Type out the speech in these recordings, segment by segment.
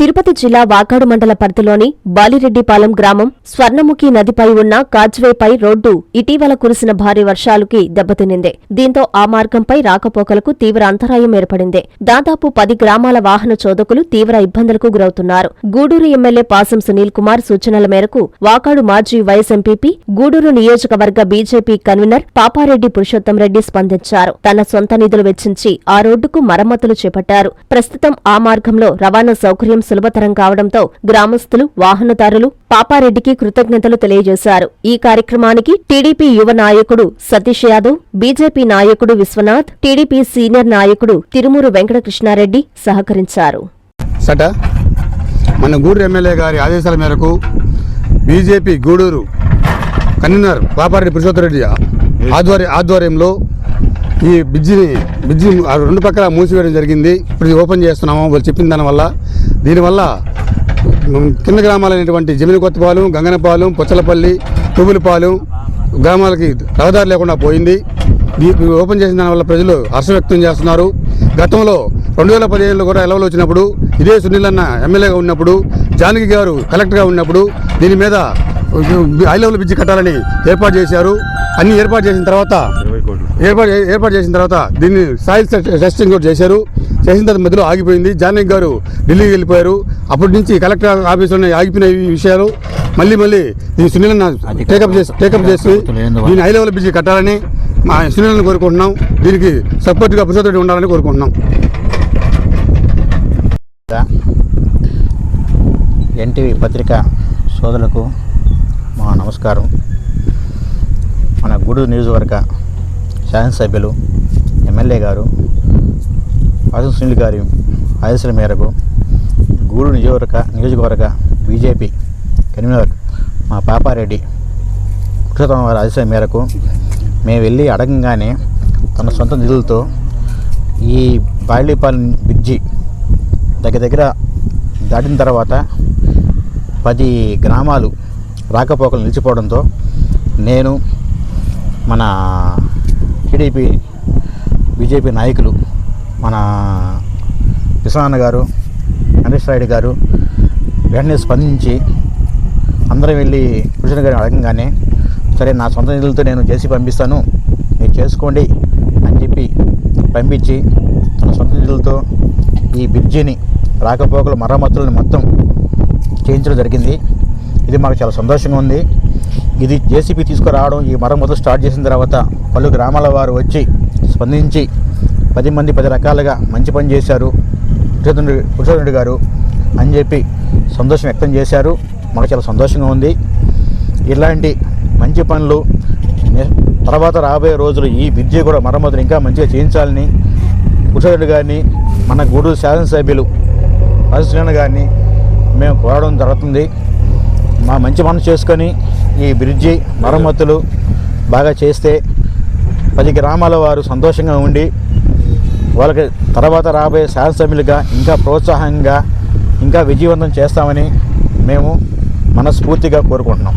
తిరుపతి జిల్లా వాకాడు మండల పరిధిలోని బాలిరెడ్డిపాలెం గ్రామం స్వర్ణముఖి నదిపై ఉన్న కాజ్వేపై రోడ్డు ఇటీవల కురిసిన భారీ వర్షాలకి దెబ్బతినింది. దీంతో ఆ మార్గంపై రాకపోకలకు తీవ్ర అంతరాయం ఏర్పడింది. దాదాపు పది గ్రామాల వాహన చోదకులు తీవ్ర ఇబ్బందులకు గురవుతున్నారు. గూడూరు ఎమ్మెల్యే పాసం సునీల్ కుమార్ సూచనల మేరకు వాకాడు మాజీ వైఎస్ ఎంపీపీ గూడూరు నియోజకవర్గ బీజేపీ కన్వీనర్ పాపారెడ్డి పురుషోత్తం రెడ్డి స్పందించారు. తన సొంత నిధులు వెచ్చించి ఆ రోడ్డుకు మరమ్మతులు చేపట్టారు. ప్రస్తుతం ఆ మార్గంలో రవాణా సౌకర్యం సులభతరం కావడంతో గ్రామస్తులు వాహనదారులు పాపారెడ్డికి కృతజ్ఞతలు తెలియజేశారు. ఈ కార్యక్రమానికి టీడీపీ యువ నాయకుడు సతీష్ యాదవ్ బీజేపీ నాయకుడు విశ్వనాథ్ టీడీపీ సీనియర్ నాయకుడు తిరుమూరు వెంకటకృష్ణారెడ్డి సహకరించారు. సట మన గూడూరు ఎమ్మెల్యే గారి ఆదేశాల మేరకు బీజేపీ గూడూరు కన్వీనర్ పాపారెడ్డి పురుషోత్తరెడ్డి ఆధ్వర్య ఆధ్వర్యంలో ఈ బ్రిడ్జిని బ్రిడ్జి ఆ రెండు పక్కల మూసివేయడం జరిగింది. ఇప్పుడు ఓపెన్ చేస్తున్నాము. వాళ్ళు చెప్పిన దానివల్ల దీనివల్ల కింద గ్రామాలైనటువంటి జమిని కొత్తపాలెం గంగనపాలెం పొచ్చలపల్లి తుబులపాలెం గ్రామాలకి రహదారి లేకుండా పోయింది. ఓపెన్ చేసిన దానివల్ల ప్రజలు హర్షం వ్యక్తం చేస్తున్నారు. గతంలో రెండు వేల పదిహేనులో కూడా ఎలవలు వచ్చినప్పుడు ఇదే సునీల్ అన్న ఎమ్మెల్యేగా ఉన్నప్పుడు జానకి గారు కలెక్టర్గా ఉన్నప్పుడు దీని మీద హై లెవెల్ బ్రిడ్జి కట్టాలని ఏర్పాటు చేశారు. అన్ని ఏర్పాటు చేసిన తర్వాత ఏర్పాటు ఏర్పాటు చేసిన తర్వాత దీన్ని సాయిల్ టెస్టింగ్ కూడా చేశారు. చేసిన తర్వాత మధ్యలో ఆగిపోయింది. జానక్ గారు ఢిల్లీకి వెళ్ళిపోయారు. అప్పటి నుంచి కలెక్టర్ ఆఫీసులోనే ఆగిపోయిన ఈ విషయాలు. మళ్ళీ మళ్ళీ ఈ సునీల్ టేకప్ చేసి టేకప్ చేసి దీన్ని హై లెవెల్ బిజీ కట్టాలని మా సునీలను కోరుకుంటున్నాం. దీనికి సపోర్ట్గా పురుషోత్తుడు ఉండాలని కోరుకుంటున్నాం. ఎన్టీవీ పత్రిక సోదరులకు మా నమస్కారం. మన గూడూరు నియోజకవర్గ శాసనసభ్యులు ఎమ్మెల్యే గారు వాసం సునీల్ గారి ఆదేశాల మేరకు గూడు నియోజకవర్గ నియోజకవర్గ బీజేపీ కన్వీనర్ మా పాపారెడ్డి పురుషోత్తమ వారి ఆదేశాల మేరకు మేము వెళ్ళి అడగంగానే తన సొంత నిధులతో ఈ బాయిలీపాలెం బ్రిడ్జి దగ్గర దగ్గర దాటిన తర్వాత పది గ్రామాలు రాకపోకలు నిలిచిపోవడంతో నేను మన టీడీపీ బీజేపీ నాయకులు మన విశ్వనాన్న గారు నరేష్ రాయుడు గారు వెంటనే స్పందించి అందరం వెళ్ళి కృష్ణ గారిని అడగంగానే సరే నా సొంత నిధులతో నేను చేసి పంపిస్తాను మీరు చేసుకోండి అని చెప్పి పంపించి తన సొంత నిధులతో ఈ బ్రిడ్జిని రాకపోకల మరమ్మతులను మొత్తం చేయించడం జరిగింది. ఇది మాకు చాలా సంతోషంగా ఉంది. ఇది జేసీబీ తీసుకురావడం ఈ మరమ్మతులు స్టార్ట్ చేసిన తర్వాత పలు గ్రామాల వారు వచ్చి స్పందించి పది మంది పది రకాలుగా మంచి పని చేశారు. పురుషోత్తుడు పురుషోత్తుడు గారు అని చెప్పి సంతోషం వ్యక్తం చేశారు. మాకు చాలా సంతోషంగా ఉంది. ఇలాంటి మంచి పనులు తర్వాత రాబోయే రోజులు ఈ విద్య కూడా మరమ్మతులు ఇంకా మంచిగా చేయించాలని పురుషోత్తుడు గారిని మన గూడూరు శాసనసభ్యులు రాజశ్రీన గారిని మేము కోరడం జరుగుతుంది. మా మంచి మనసు చేసుకొని ఈ బ్రిడ్జి మరమ్మతులు బాగా చేస్తే పది గ్రామాల వారు సంతోషంగా ఉండి వాళ్ళకి తర్వాత రాబోయే శాసనసభ్యులుగా ఇంకా ప్రోత్సాహంగా ఇంకా విజయవంతం చేస్తామని మేము మనస్ఫూర్తిగా కోరుకుంటున్నాం.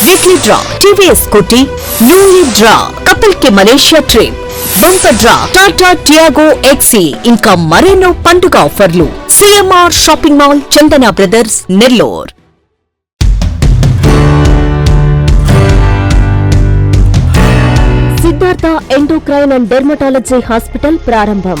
weekly draw TVS Scooty newly draw కపిల్కి Malaysia trip bumper draw Tata Tiago XE ఇంకా మరెన్నో పండుగ ఆఫర్లు. CMR shopping mall Chandana brothers Nellore Siddhartha endocrine and dermatology hospital ప్రారంభం